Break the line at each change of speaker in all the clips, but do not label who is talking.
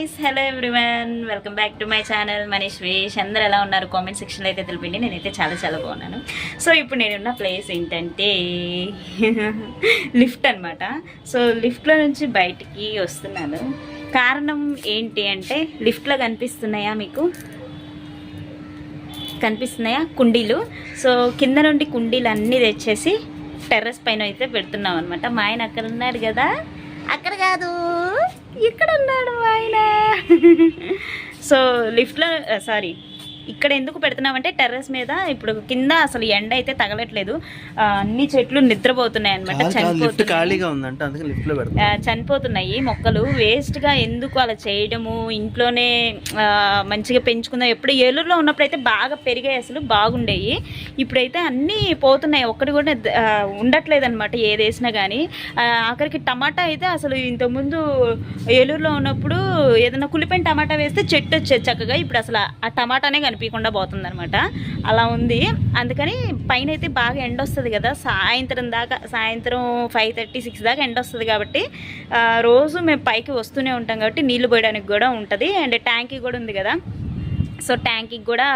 Guys hello everyone welcome back to my channel Manish Vesh అందరు ఎలా ఉన్నారు? Comment సెక్షన్లో అయితే తెలిపిండి. నేనైతే చాలా చాలా బాగున్నాను. సో ఇప్పుడు నేనున్న ప్లేస్ ఏంటంటే లిఫ్ట్ అనమాట సో లిఫ్ట్లో నుంచి బయటికి వస్తున్నాను. కారణం ఏంటి అంటే లిఫ్ట్లో కనిపిస్తున్నాయా మీకు? కనిపిస్తున్నాయా? కుండీలు. సో కింద నుండి కుండీలు అన్నీ తెచ్చేసి టెర్రస్ పైన అయితే పెడుతున్నాం అనమాట మా ఆయన అక్కడ ఉన్నాడు కదా? అక్కడ కాదు ఇక్కడ ఉన్నాడు మా ఆయన సో లిఫ్ట్లో సారీ ఇక్కడ ఎందుకు పెడుతున్నామంటే టెర్రస్ మీద ఇప్పుడు కింద అసలు ఎండ అయితే తగలట్లేదు. అన్ని చెట్లు నిద్రపోతున్నాయి అనమాట చనిపోతున్నాయి. చనిపోతున్నాయి మొక్కలు. వేస్ట్గా ఎందుకు అలా చేయడము? ఇంట్లోనే మంచిగా పెంచుకుందాం. ఎప్పుడు ఏలూరులో ఉన్నప్పుడు అయితే బాగా పెరిగాయి అసలు బాగుండేవి ఇప్పుడైతే అన్నీ పోతున్నాయి. ఒక్కటి కూడా ఉండట్లేదు అనమాట ఏది వేసినా కానీ ఆఖరికి టమాటా అయితే అసలు ఇంతకుముందు ఏలూరులో ఉన్నప్పుడు ఏదైనా కులిపోయిన టమాటా వేస్తే చెట్టు వచ్చేది చక్కగా. ఇప్పుడు అసలు ఆ టమాటానే కనిపించకుండా పోతుంది అనమాట అలా ఉంది. అందుకని పైన అయితే బాగా ఎండ వస్తుంది కదా. సాయంత్రం దాకా సాయంత్రం ఫైవ్ థర్టీ సిక్స్ దాకా ఎండ వస్తుంది కాబట్టి రోజు మేము పైకి వస్తూనే ఉంటాం కాబట్టి నీళ్ళు పోయడానికి కూడా ఉంటుంది. అండ్ ట్యాంకీ కూడా ఉంది కదా. సో ట్యాంక్కి కూడా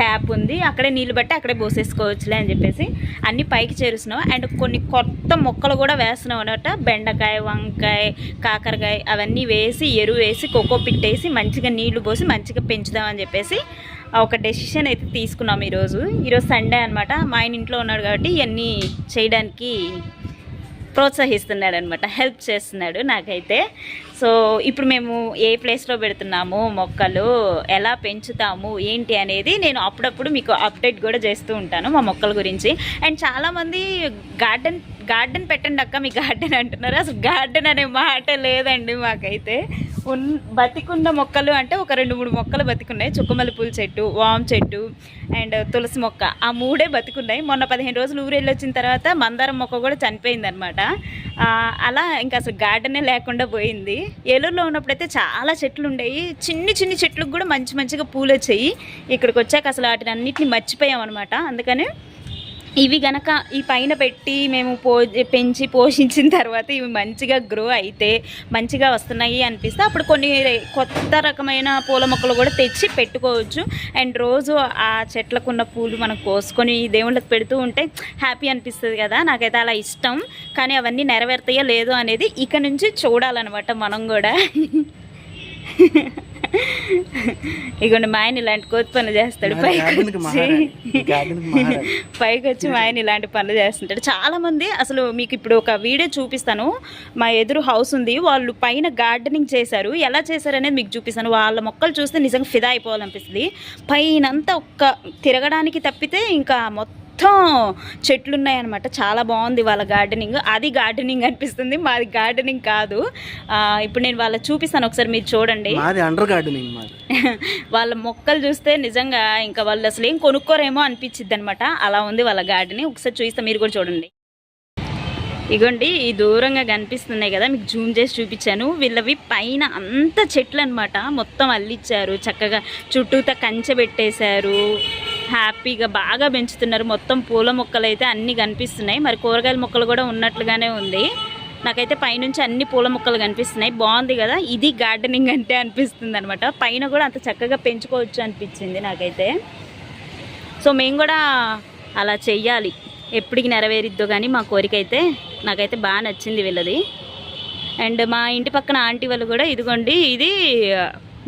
ట్యాప్ ఉంది. అక్కడే నీళ్ళు బట్టి అక్కడే పోసేసుకోవచ్చులే అని చెప్పేసి అన్ని పైకి చేరుస్తున్నాం. అండ్ కొన్ని కొత్త మొక్కలు కూడా వేస్తున్నాం అనమాట బెండకాయ వంకాయ కాకరకాయ అవన్నీ వేసి ఎరువు వేసి కోకో పిట్టేసి మంచిగా నీళ్ళు పోసి మంచిగా పెంచుదామని చెప్పేసి ఒక డెసిషన్ అయితే తీసుకున్నాం ఈరోజు. ఈరోజు సండే అనమాట మా ఆయన ఇంట్లో ఉన్నాడు కాబట్టి ఇవన్నీ చేయడానికి ప్రోత్సహిస్తున్నాడు అనమాట హెల్ప్ చేస్తున్నాడు నాకైతే. సో ఇప్పుడు మేము ఏ ప్లేస్లో పెడుతున్నాము మొక్కలు ఎలా పెంచుతాము ఏంటి అనేది నేను అప్పుడప్పుడు మీకు అప్డేట్ కూడా చేస్తూ ఉంటాను మా మొక్కల గురించి. అండ్ చాలామంది గార్డెన్ గార్డెన్ పెట్టండి అక్క మీ గార్డెన్ అంటున్నారు. అసలు గార్డెన్ అనే మాట లేదండి మాకైతే. ఉన్ బతికున్న మొక్కలు అంటే ఒక రెండు మూడు మొక్కలు బతికున్నాయి. చుక్కమల్లి పూల చెట్టు వామ్ చెట్టు అండ్ తులసి మొక్క. ఆ మూడే బతికున్నాయి. మొన్న పదిహేను రోజులు ఊరేళ్ళు వచ్చిన తర్వాత మందారం మొక్క కూడా చనిపోయింది అనమాట అలా ఇంకా అసలు గార్డెనే లేకుండా పోయింది. ఏలూరులో ఉన్నప్పుడైతే చాలా చెట్లు ఉండేవి. చిన్ని చిన్ని చెట్లకు కూడా మంచి మంచిగా పూలు వచ్చాయి. ఇక్కడికి వచ్చాక అసలు వాటిని అన్నింటినీ మర్చిపోయాం అనమాట అందుకని ఇవి గనక ఈ పైన పెట్టి మేము పో పెంచి పోషించిన తర్వాత ఇవి మంచిగా గ్రో అయితే మంచిగా వస్తున్నాయి అనిపిస్తే అప్పుడు కొన్ని కొత్త రకమైన పూల మొక్కలు కూడా తెచ్చి పెట్టుకోవచ్చు. అండ్ రోజు ఆ చెట్లకు ఉన్న పూలు మనం కోసుకొని దేవుళ్ళకి పెడుతూ ఉంటే హ్యాపీ అనిపిస్తుంది కదా. నాకైతే అలా ఇష్టం. కానీ అవన్నీ నెరవేరుతాయో లేదో అనేది ఇక నుంచి చూడాలన్నమాట మనం కూడా. ఇగోండి మా ఆయన ఇలాంటి కోతి పనులు చేస్తాడు పైకి. పైకి వచ్చి మా ఆయన ఇలాంటి పనులు చేస్తుంటాడు. చాలా మంది అసలు మీకు ఇప్పుడు ఒక వీడియో చూపిస్తాను. మా ఎదురు హౌస్ ఉంది. వాళ్ళు పైన గార్డెనింగ్ చేశారు. ఎలా చేశారు అనేది మీకు చూపిస్తాను. వాళ్ళ మొక్కలు చూస్తే నిజంగా ఫిదా అయిపోవాలనిపిస్తుంది. పైనంతా ఒక్క తిరగడానికి తప్పితే ఇంకా మొత్తం చెట్లు ఉన్నాయన్నమాట చాలా బాగుంది వాళ్ళ గార్డెనింగ్. అది గార్డెనింగ్ అనిపిస్తుంది. మాది గార్డెనింగ్ కాదు. ఇప్పుడు నేను వాళ్ళ చూపిస్తాను ఒకసారి మీరు చూడండి.
మాది అండర్ గార్డెనింగ్
వాళ్ళ మొక్కలు చూస్తే నిజంగా ఇంకా వాళ్ళు అసలు ఏం కొనుక్కోరేమో అనిపించిద్ది అనమాట అలా ఉంది వాళ్ళ గార్డెన్ ఒకసారి చూస్తే మీరు కూడా చూడండి. ఇగోండి ఈ దూరంగా కనిపిస్తున్నాయి కదా మీకు జూమ్ చేసి చూపించాను. వీళ్ళవి పైన అంత చెట్లు అనమాట మొత్తం అల్లిచ్చారు. చక్కగా చుట్టూతా కంచె పెట్టేశారు. హ్యాపీగా బాగా పెంచుతున్నారు. మొత్తం పూల మొక్కలు అయితే అన్నీ కనిపిస్తున్నాయి. మరి కూరగాయల మొక్కలు కూడా ఉన్నట్లుగానే ఉంది. నాకైతే పైనుంచి అన్ని పూల మొక్కలు కనిపిస్తున్నాయి. బాగుంది కదా? ఇది గార్డెనింగ్ అంటే అనిపిస్తుంది అనమాట పైన కూడా అంత చక్కగా పెంచుకోవచ్చు అనిపించింది నాకైతే. సో మేము కూడా అలా చెయ్యాలి. ఎప్పటికి నెరవేరిద్దో కానీ మా కోరిక అయితే నాకైతే బాగా నచ్చింది వీళ్ళది. అండ్ మా ఇంటి పక్కన ఆంటీ వాళ్ళు కూడా ఇదిగోండి ఇది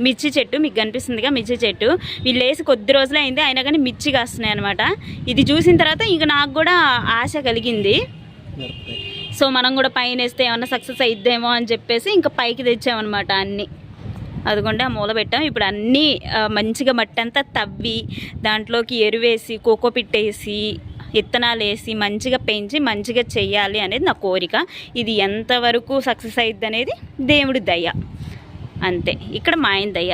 మిర్చి చెట్టు మీకు కనిపిస్తుందిగా మిర్చి చెట్టు. వీళ్ళు వేసి కొద్ది రోజులే అయింది అయినా కానీ మిర్చి కాస్తున్నాయి అనమాట ఇది చూసిన తర్వాత ఇంక నాకు కూడా ఆశ కలిగింది. సో మనం కూడా పైన వేస్తే ఏమన్నా సక్సెస్ అయిద్దేమో అని చెప్పేసి ఇంకా పైకి తెచ్చామన్నమాట అన్నీ. అదిగొండి ఆ మూల పెట్టాం. ఇప్పుడు అన్నీ మంచిగా మట్టి అంతా తవ్వి దాంట్లోకి ఎరువేసి కోకో పిట్టేసి విత్తనాలు వేసి మంచిగా పెంచి మంచిగా చెయ్యాలి అనేది నా కోరిక. ఇది ఎంతవరకు సక్సెస్ అయ్యిద్ది అనేది దేవుడి దయ. అంతే. ఇక్కడ మా ఆయన దయ.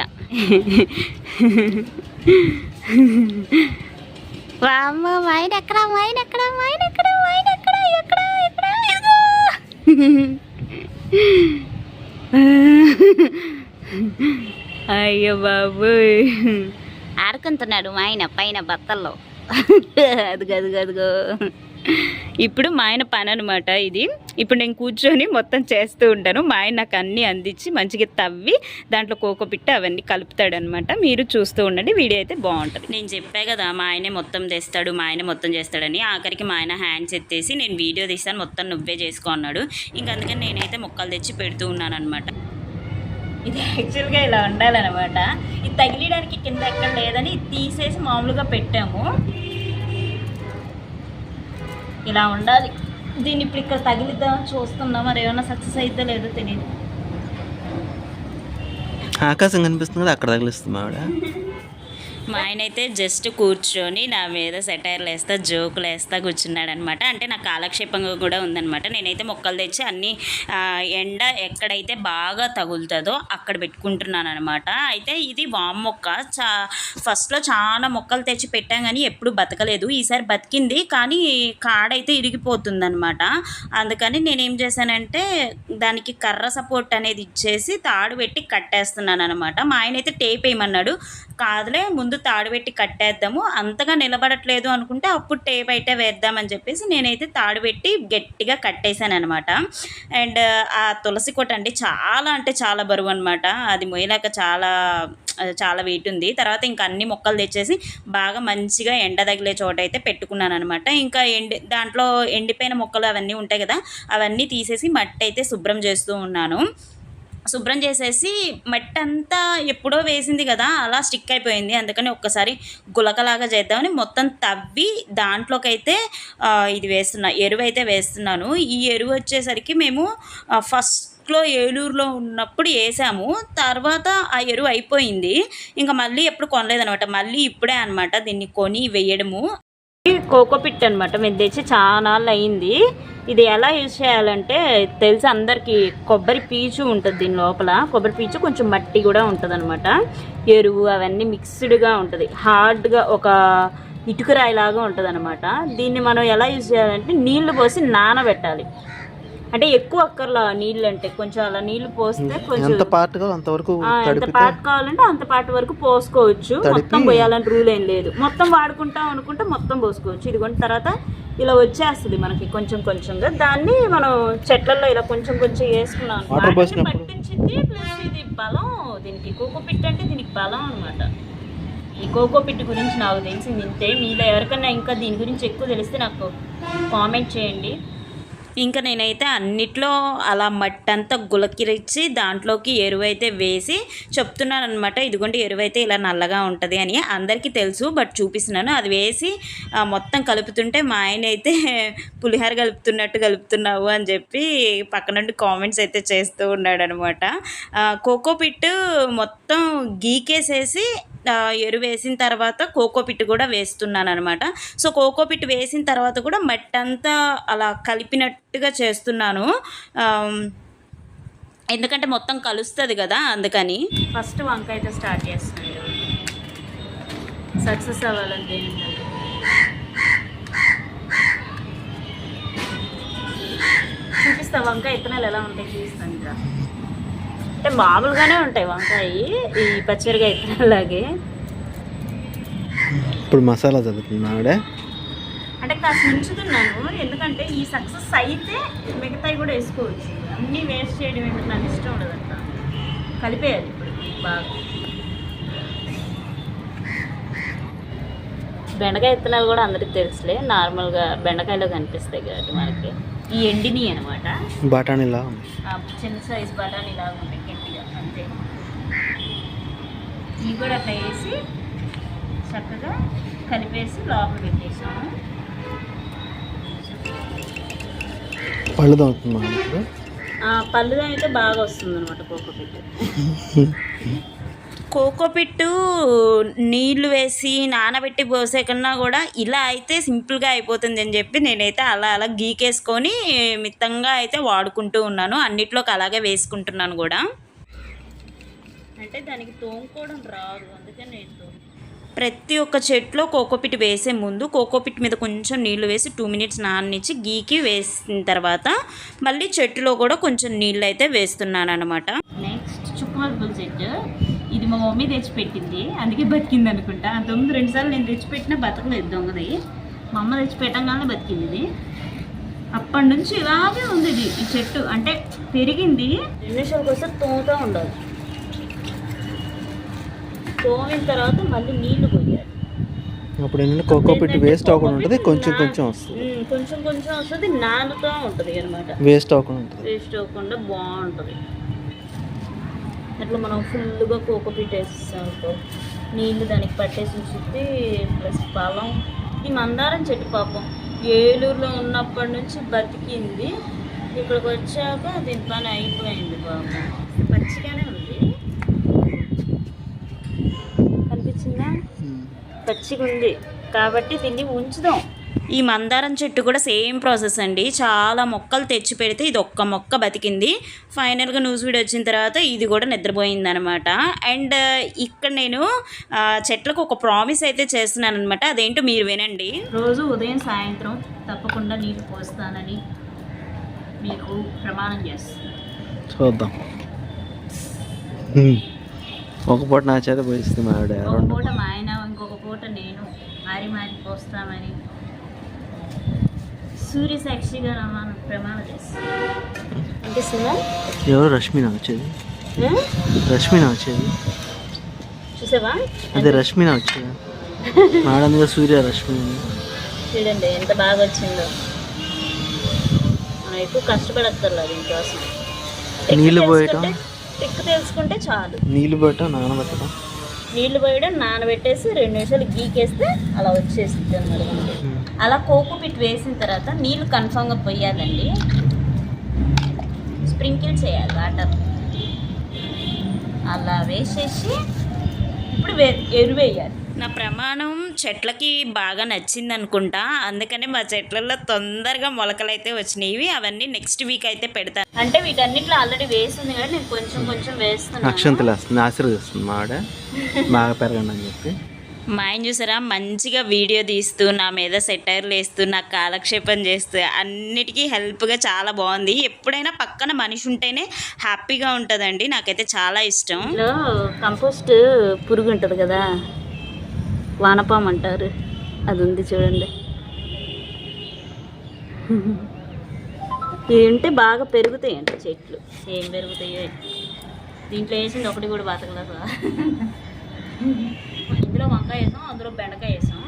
వామ్మ మా ఆయన ఎక్కడ మా ఆయన ఎక్కడ మా ఆయన ఎక్కడ మా ఆయన ఎక్కడ ఎక్కడ ఎక్కడ. అయ్యో బాబు ఆడుకుంటున్నాడు మా ఆయన పైన బత్తల్లో. అదిగో అదిగో అదిగో. ఇప్పుడు మా ఆయన పని అనమాట ఇది. ఇప్పుడు నేను కూర్చొని మొత్తం చేస్తూ ఉంటాను. మా ఆయన నాకు అన్నీ అందించి మంచిగా తవ్వి దాంట్లో కోకో పిట్ట అవన్నీ కలుపుతాడనమాట మీరు చూస్తూ ఉండండి. వీడియో అయితే బాగుంటుంది. నేను చెప్పా కదా మా ఆయనే మొత్తం తెస్తాడు మా ఆయన మొత్తం చేస్తాడని. ఆఖరికి మా ఆయన హ్యాండ్స్ ఎత్తేసి నేను వీడియో తీస్తాను మొత్తం నువ్వే చేసుకో అన్నాడు. ఇంక అందుకని నేనైతే మొక్కలు తెచ్చి పెడుతూ ఉన్నాను అనమాట ఇది యాక్చువల్గా ఇలా ఉండాలన్నమాట. ఇది తగిలియడానికి కింద ఎక్కడ లేదని తీసేసి మామూలుగా పెట్టాము. ఇలా ఉండాలి. దీన్ని ఇప్పుడు ఇక్కడ తగిలిద్దాం చూస్తున్నా మరి ఏమైనా సక్సెస్ అయితే లేదో తెలియదు.
ఆకాశం కనిపిస్తుంది అక్కడ తగిలిస్తుంది ఆవిడ
మా ఆయన అయితే జస్ట్ కూర్చొని నా మీద సెటైర్లు వేస్తా జోకులు వేస్తా కూర్చున్నాడు అనమాట అంటే నాకు కాలక్షేపంగా కూడా ఉందన్నమాట నేనైతే మొక్కలు తెచ్చి అన్ని ఎండ ఎక్కడైతే బాగా తగులుతుందో అక్కడ పెట్టుకుంటున్నాను అనమాట అయితే ఇది వామ్ మొక్క. చా ఫస్ట్లో చాలా మొక్కలు తెచ్చి పెట్టాం కానీ ఎప్పుడు బతకలేదు. ఈసారి బతికింది కానీ కాడైతే ఇరిగిపోతుందనమాట. అందుకని నేనేం చేశానంటే దానికి కర్ర సపోర్ట్ అనేది ఇచ్చేసి తాడు పెట్టి కట్టేస్తున్నాను అనమాట మా ఆయన అయితే టేప్ వేయమన్నాడు. కాదులే ముందు తాడు పెట్టి కట్టేద్దాము. అంతగా నిలబడట్లేదు అనుకుంటే అప్పుడు టేప్ అయితే వేద్దామని చెప్పేసి నేనైతే తాడు పెట్టి గట్టిగా కట్టేశాను అనమాట అండ్ ఆ తులసి కొట్ట అంటే చాలా అంటే చాలా బరువు అనమాట అది మొయ్యలేక చాలా చాలా వెయిట్ ఉంది. తర్వాత ఇంకా అన్ని మొక్కలు తెచ్చేసి బాగా మంచిగా ఎండ తగిలే చోట అయితే పెట్టుకున్నాను అనమాట ఇంకా ఎండి దాంట్లో ఎండిపోయిన మొక్కలు అవన్నీ ఉంటాయి కదా అవన్నీ తీసేసి మట్టి అయితే శుభ్రం చేస్తూ ఉన్నాను. శుభ్రం చేసేసి మట్టి అంతా ఎప్పుడో వేసింది కదా అలా స్టిక్ అయిపోయింది. అందుకని ఒక్కసారి గులకలాగా చేద్దామని మొత్తం తవ్వి దాంట్లోకైతే ఇది వేస్తున్నా ఎరువు అయితే వేస్తున్నాను. ఈ ఎరువు వచ్చేసరికి మేము ఫస్ట్ ఫస్ట్లో ఏలూరులో ఉన్నప్పుడు వేసాము. తర్వాత ఆ ఎరువు అయిపోయింది. ఇంకా మళ్ళీ ఎప్పుడు కొనలేదనమాట. మళ్ళీ ఇప్పుడే అనమాట దీన్ని కొని వేయడము. కోకో పిట్ అనమాట మేము తెచ్చి చాలా అయింది ఇది ఎలా యూజ్ చేయాలంటే తెలిసి అందరికీ? కొబ్బరి పీచు ఉంటుంది దీని లోపల. కొబ్బరి పీచు కొంచెం మట్టి కూడా ఉంటుంది అనమాట ఎరువు అవన్నీ మిక్స్డ్గా ఉంటుంది. హార్డ్గా ఒక ఇటుకరాయిలాగా ఉంటుంది అనమాట దీన్ని మనం ఎలా యూజ్ చేయాలంటే నీళ్ళు పోసి నానబెట్టాలి. అంటే ఎక్కువ అక్కర్లా నీళ్ళు అంటే కొంచెం అలా నీళ్ళు పోస్తే కొంచెం
ఎంత పార్ట్ అంతవరకు
ఎంత పాట కావాలంటే అంత పాట వరకు పోసుకోవచ్చు. మొత్తం పోయాలని రూల్ ఏం లేదు. మొత్తం వాడుకుంటాం అనుకుంటే మొత్తం పోసుకోవచ్చు. ఇదిగోండి తర్వాత ఇలా వచ్చేస్తుంది మనకి కొంచెం కొంచెంగా. దాన్ని మనం చెట్లలో ఇలా కొంచెం కొంచెం వేసుకున్నాం? పట్టించింది ప్లస్ ఇది బలం. దీనికి కోకో పిట్ అంటే దీనికి బలం అనమాట ఈ కోకో పిట్ గురించి నాకు తెలిసింది ఇంతే. మీలో ఎవరికైనా ఇంకా దీని గురించి ఎక్కువ తెలిస్తే నాకు కామెంట్ చేయండి. ఇంకా నేనైతే అన్నిట్లో అలా మట్టి అంతా గులకిరిచ్చి దాంట్లోకి ఎరువైతే వేసి చెప్తున్నాను అనమాట ఇదిగోండి ఎరువైతే ఇలా నల్లగా ఉంటుంది అని అందరికీ తెలుసు బట్ చూపిస్తున్నాను. అది వేసి మొత్తం కలుపుతుంటే మా ఆయన అయితే పులిహోర కలుపుతున్నట్టు కలుపుతున్నావు అని చెప్పి పక్క నుండి కామెంట్స్ అయితే చేస్తూ ఉన్నాడు అనమాట కోకో పిట్టు మొత్తం గీకేసేసి ఎరువు వేసిన తర్వాత కోకో పిట్ కూడా వేస్తున్నాను అనమాట సో కోకో పిట్ వేసిన తర్వాత కూడా మట్టి అంతా అలా కలిపినట్టుగా చేస్తున్నాను. ఎందుకంటే మొత్తం కలుస్తుంది కదా అందుకని. ఫస్ట్ వంకాయ అయితే స్టార్ట్ చేస్తున్నాను సక్సెస్ అవ్వాలంటే చూపిస్తా వంకాయ ఇత్తనాలు ఎలా ఉంటాయి చూపిస్తాను అంటే మామూలుగానే ఉంటాయి వంకాయ ఈ పచ్చిమిరకాయ విత్తనాలాగే
ఇప్పుడు మసాలా చదువుతుంది ఆవిడ?
అంటే కాస్త ఉంచుతున్నాను ఎందుకంటే ఈ సక్సెస్ అయితే మిగతాయి కూడా వేసుకోవచ్చు. అన్నీ వేస్ట్ చేయడం ఎందుకు నాకు ఇష్టం ఉండదంట కలిపేయాలి ఇప్పుడు బాగా. బెండకాయ విత్తనాలు కూడా అందరికి తెలుసులే నార్మల్గా బెండకాయలో కనిపిస్తాయి కాబట్టి మనకి. ఈ ఎండిని అనమాట
బఠానీలా?
చిన్న సైజ్ బఠానీ లాగా ఉంటాయి. అంతే ఇవి కూడా అట్లా వేసి చక్కగా కలిపేసి లోపల పెట్టేసాము
పళ్ళు
అయితే బాగా వస్తుంది అనమాట కోకోపిట్ కోకోపిట్టు నీళ్ళు వేసి నానబెట్టి పోసే కన్నా కూడా ఇలా అయితే సింపుల్గా అయిపోతుంది అని చెప్పి నేనైతే అలా అలా గీకేసుకొని మిత్తంగా అయితే వాడుకుంటూ ఉన్నాను. అన్నిట్లోకి అలాగే వేసుకుంటున్నాను కూడా. అంటే దానికి తోముకోవడం రాదు అందుకని నేను తోము ప్రతి ఒక్క చెట్లో కోకోపిట్ వేసే ముందు కోకోపిట్ మీద కొంచెం నీళ్ళు వేసి టూ మినిట్స్ నాననిచ్చి గీకి వేసిన తర్వాత మళ్ళీ చెట్టులో కూడా కొంచెం నీళ్ళు అయితే వేస్తున్నాను అనమాట నెక్స్ట్ చుక్కమల్పుల చెట్టు. ఇది మా మమ్మీ తెచ్చిపెట్టింది. అందుకే బతికింది అనుకుంటా అంతకుముందు రెండుసార్లు నేను తెచ్చిపెట్టినా బతకలేదు దొంగది. మా అమ్మ తెచ్చి పెట్టంగానే బతికింది ఇది. అప్పటి నుంచి ఇలాగే ఉంది ఇది ఈ చెట్టు. అంటే పెరిగింది. రెండు నిమిషాలకు వస్తే తోముతూ ఉండాలి. తోమిన తర్వాత మళ్ళీ నీళ్ళు పోయాలి.
అప్పుడు ఏంటంటే కోకో పిట్ వేస్ట్ అవ్వకుండా ఉంటుంది కొంచెం కొంచెం వస్తుంది.
కొంచెం కొంచెం వస్తుంది నానుతూ ఉంటుంది అనమాట
వేస్ట్ అవ్వకుండా ఉంటుంది.
వేస్ట్ అవ్వకుండా బాగుంటుంది. అట్లా మనం ఫుల్గా కోకోపీట్ వేసేస్తాం అనుకో నీళ్ళు దానికి పట్టేసి ఉంచితే ప్లస్ పొలం ఈ మందారం చెట్టు పాపం ఏలూరులో ఉన్నప్పటి నుంచి బతికింది. ఇక్కడికి వచ్చాక దీని పని అయిపోయింది పాపం. పచ్చిగానే ఉంది కనిపించిందా పచ్చిగా ఉంది కాబట్టి దీన్ని ఉంచుదాం. ఈ మందారం చెట్టు కూడా సేమ్ ప్రాసెస్ అండి. చాలా మొక్కలు తెచ్చి పెడితే ఇది ఒక్క మొక్క బతికింది. ఫైనల్గా న్యూస్ వీడియో వచ్చిన తర్వాత ఇది కూడా నిద్రపోయింది అనమాట అండ్ ఇక్కడ నేను చెట్లకు ఒక ప్రామిస్ అయితే చేస్తున్నాను అనమాట అదేంటో మీరు వినండి. రోజు ఉదయం సాయంత్రం తప్పకుండా నీళ్ళు పోస్తానని మీకు ప్రమాణం చేస్తాను
చూద్దాం. ఒక పూట నా చేత పోయిస్తుంది మా ఆవిడ.
ఒక
రెండు
పూట మా ఆయన ఇంకొక పూట నేను. మారి మారి పోస్తామని. సూర్య సాక్షిగా రమాను ప్రమాణం అనిపిస్తుందా
ఎవరు? రష్మిన వచ్చేది? రష్మిన వచ్చేది.
చూసావా?
అదే రష్మిన వచ్చేది. మాడందిగా సూర్య రష్మి
చూడండి ఎంత బాగా వచ్చిందో. మనం ఎక్కువ కష్టపడక్కర్లేదు దీనికోసం
నీళ్ళు పోయటం.
టిక్ తెలుసుకుంటే చాలు.
నీళ్ళు పెట్టడం నానబెట్టడం?
నీళ్ళు పోయడం నానబెట్టేసి రెండు నిమిషాలు గీకేస్తే అలా వచ్చేస్తుంది అన్నమాట. అలా కోకో పిట్ వేసిన తర్వాత నీళ్ళు కన్ఫామ్గా పోయాలండి. స్ప్రింకిల్ చేయాలి వాటర్. అలా వేసేసి ఇప్పుడు వే ఎరువు వేయాలి. నా ప్రమాణం చెట్లకి బాగా నచ్చింది అనుకుంటా అందుకనే మా చెట్లలో తొందరగా మొలకలు అయితే వచ్చినాయి అవన్నీ నెక్స్ట్ వీక్ అయితే పెడతాను అంటే వీటన్నిటిలో ఆల్రెడీ వేస్తుంది కానీ నేను కొంచెం కొంచెం వేస్తున్నాను.
అక్షంతలు వేస్తుంది ఆశీర్వదిస్తుంది బాగా పెరగండి అని చెప్పి.
మా ఆయన చూసారా? మంచిగా వీడియో తీస్తూ నా మీద సెటైర్లు వేస్తూ నాకు కాలక్షేపం చేస్తూ అన్నిటికీ హెల్ప్గా చాలా బాగుంది. ఎప్పుడైనా పక్కన మనిషి ఉంటేనే హ్యాపీగా ఉంటుందండి. నాకైతే చాలా ఇష్టం. కంపోస్ట్ పురుగు ఉంటుంది కదా? వానపాం అంటారు. అది ఉంది చూడండి. ఇవి ఉంటే బాగా పెరుగుతాయంట చెట్లు. ఏం పెరుగుతాయో దీంట్లో వేసింది ఒకటి కూడా బతకలేదు? ఇందులో వంకాయ వేసాం అందులో బెండకాయ వేసాం.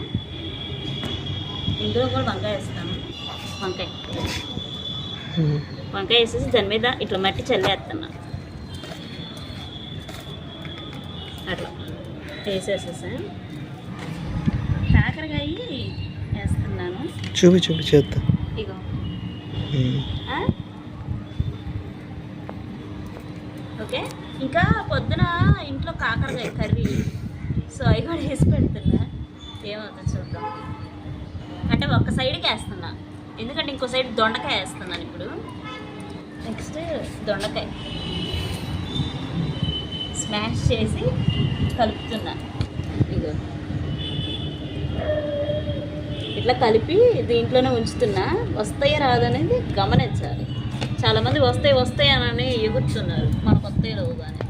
ఇందులో కూడా వంకాయ వేస్తాను. వంకాయ. వంకాయ వేసేసి దాని మీద ఇట్లా మట్టి చల్లేస్తున్నా అట్లా. వేసేసేసా. కాకరకాయ వేస్తున్నాను.
చూపి చూపి చేద్దాం
ఇగో.
హ్మ్.
ఆ? ఓకే. ఇంకా పొద్దున ఇంట్లో కాకరకాయ కర్రీ. సో అవి కూడా వేసి పెడుతున్నా. ఏమవుతుంది చూద్దాం. అంటే ఒక సైడ్కి వేస్తున్నా. ఎందుకంటే ఇంకో సైడ్ దొండకాయ వేస్తున్నాను ఇప్పుడు. నెక్స్ట్ దొండకాయ. స్మాష్ చేసి కలుపుతున్నా. ఇదో ఇట్లా కలిపి దీంట్లోనే ఉంచుతున్నా. వస్తాయా రాదనేది గమనించాలి. చాలామంది వస్తాయి వస్తాయి అని ఎగురుతున్నారు. మనకు వస్తాయి లేవు కానీ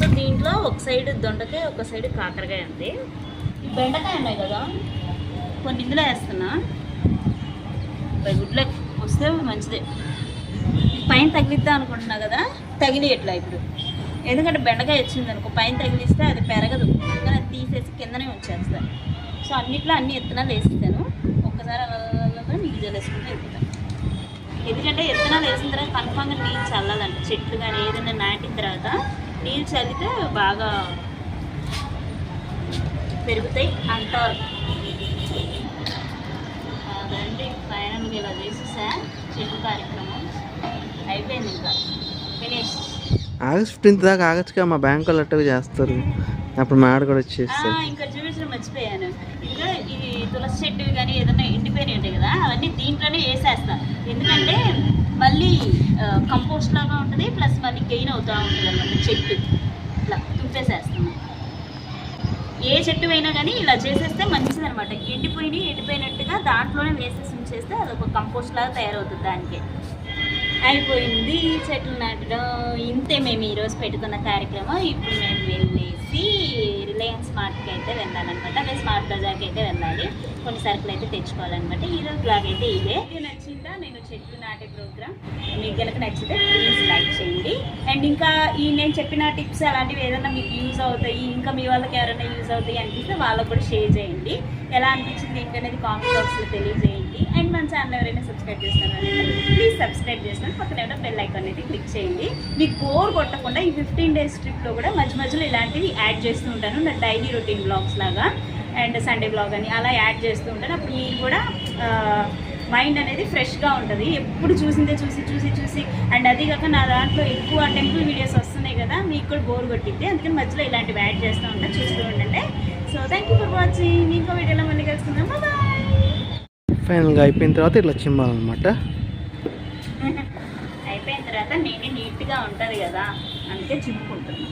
సో దీంట్లో ఒక సైడ్ దొండకాయ ఒక సైడ్ కాకరకాయ ఉంది ఈ బెండకాయ ఉన్నాయి కదా కొన్ని ఇందులో వేస్తున్నా. పై వస్తే మంచిదే. పైన తగిలిద్దాం అనుకుంటున్నా కదా తగిలియట్లా ఇప్పుడు. ఎందుకంటే బెండకాయ వచ్చింది అనుకో పైన తగిలిస్తే అది పెరగదు. అందుకని అది తీసేసి కిందనే ఉంచేస్తాను సో అన్నిట్లో అన్ని విత్తనాలు వేసిస్తాను ఒక్కసారి అలా నీళ్ళు చల్లేసుకుంటే వెళ్ళిపోతాను. ఎందుకంటే విత్తనాలు వేసిన తర్వాత కన్ఫామ్గా నీళ్ళు చల్లాలంటే చెట్లు కానీ ఏదైనా నాటిన తర్వాత నీళ్ళు చల్లితే బాగా పెరుగుతాయి. అంటారు అదండి ఫైనల్గా ఇలా చేసేసా చెట్టు కార్యక్రమం. అయిపోయింది ఇంకా. ఫినిష్
ఆగస్ట్ ఫిఫ్టీన్త్ దాకా ఆగచ్చుగా మా బ్యాంక్ వాళ్ళు అట్టగా చేస్తారు. అప్పుడు మా ఆడ కూడా వచ్చేస్తారు
ఇంకా చూపించడం మర్చిపోయాను. ఇవి షెడ్ చెట్టు కానీ ఏదైనా ఎండిపోయినాయి ఉంటాయి కదా అవన్నీ దీంట్లోనే వేసేస్తాను ఎందుకంటే మళ్ళీ కంపోస్ట్ లాగా ఉంటుంది ప్లస్ మళ్ళీ గెయిన్ అవుతూ ఉంటుంది అనమాట చెట్టు. ఇట్లా తుంపేసేస్తాను. ఏ చెట్టు అయినా కానీ ఇలా చేసేస్తే మంచిది అనమాట ఎండిపోయినట్టుగా దాంట్లోనే వేసేసి ఉంచేస్తే అదొక కంపోస్ట్ లాగా తయారవుతుంది దానికి. అయిపోయింది. చెట్లు నాటడం ఇంతే మేము ఈరోజు పెట్టుకున్న కార్యక్రమం. ఇప్పుడు మేము వెళ్ళేసి రిలయన్స్ మార్ట్కి అయితే వెళ్ళాలన్నమాట. అదే స్మార్ట్ బజార్కి అయితే వెళ్ళాలి. కొన్ని సరుకులు అయితే తెచ్చుకోవాలన్నమాట. ఈరోజు బ్లాగ్ అయితే ఇదే. నచ్చిందా? నేను చెట్లు నాటే ప్రోగ్రామ్ మీకు కనుక నచ్చితే ప్లీజ్ లైక్ చేయండి. అండ్ ఇంకా ఈ నేను చెప్పిన టిప్స్ అలాంటివి ఏదైనా మీకు యూజ్ అవుతాయి ఇంకా మీ వాళ్ళకి ఎవరైనా యూజ్ అవుతాయి అనిపిస్తే వాళ్ళకు కూడా షేర్ చేయండి. ఎలా అనిపించింది ఏంటి అనేది కామెంట్ బాక్స్లో తెలియజేయండి. అండ్ మన ఛానల్ ఎవరైనా సబ్స్క్రైబ్ చేస్తున్నారంటే ప్లీజ్ సబ్స్క్రైబ్ చేసిన పక్కన ఏమైనా బెల్ ఐకాన్ అయితే క్లిక్ చేయండి. మీకు బోర్ కొట్టకుండా ఈ ఫిఫ్టీన్ డేస్ ట్రిప్లో కూడా మధ్య మధ్యలో ఇలాంటివి యాడ్ చేస్తూ ఉంటాను. నా డైలీ రొటీన్ బ్లాగ్స్ లాగా అండ్ సండే బ్లాగ్ అని అలా యాడ్ చేస్తూ ఉంటాను. అప్పుడు మీరు కూడా మైండ్ అనేది ఫ్రెష్గా ఉంటుంది. ఎప్పుడు చూసిందే చూసి చూసి చూసి అండ్ అది కాక నా దాంట్లో ఎక్కువ టెంపుల్ వీడియోస్ వస్తున్నాయి కదా మీకు కూడా బోర్ కొట్టింది అందుకని మధ్యలో ఇలాంటివి యాడ్ చేస్తూ ఉంటా చూస్తూ ఉండండి. So thank you for watching ఇంకో వీడియోలో మళ్ళీ కలుసుకుందాం. బాయ్
ఫైనల్గా అయిపోయిన తర్వాత ఇట్లా చిమ్మాలన్నమాట.
అయిపోయిన తర్వాత నేనే నీట్గా ఉంటుంది కదా అందుకే చిమ్ముకుంటున్నాను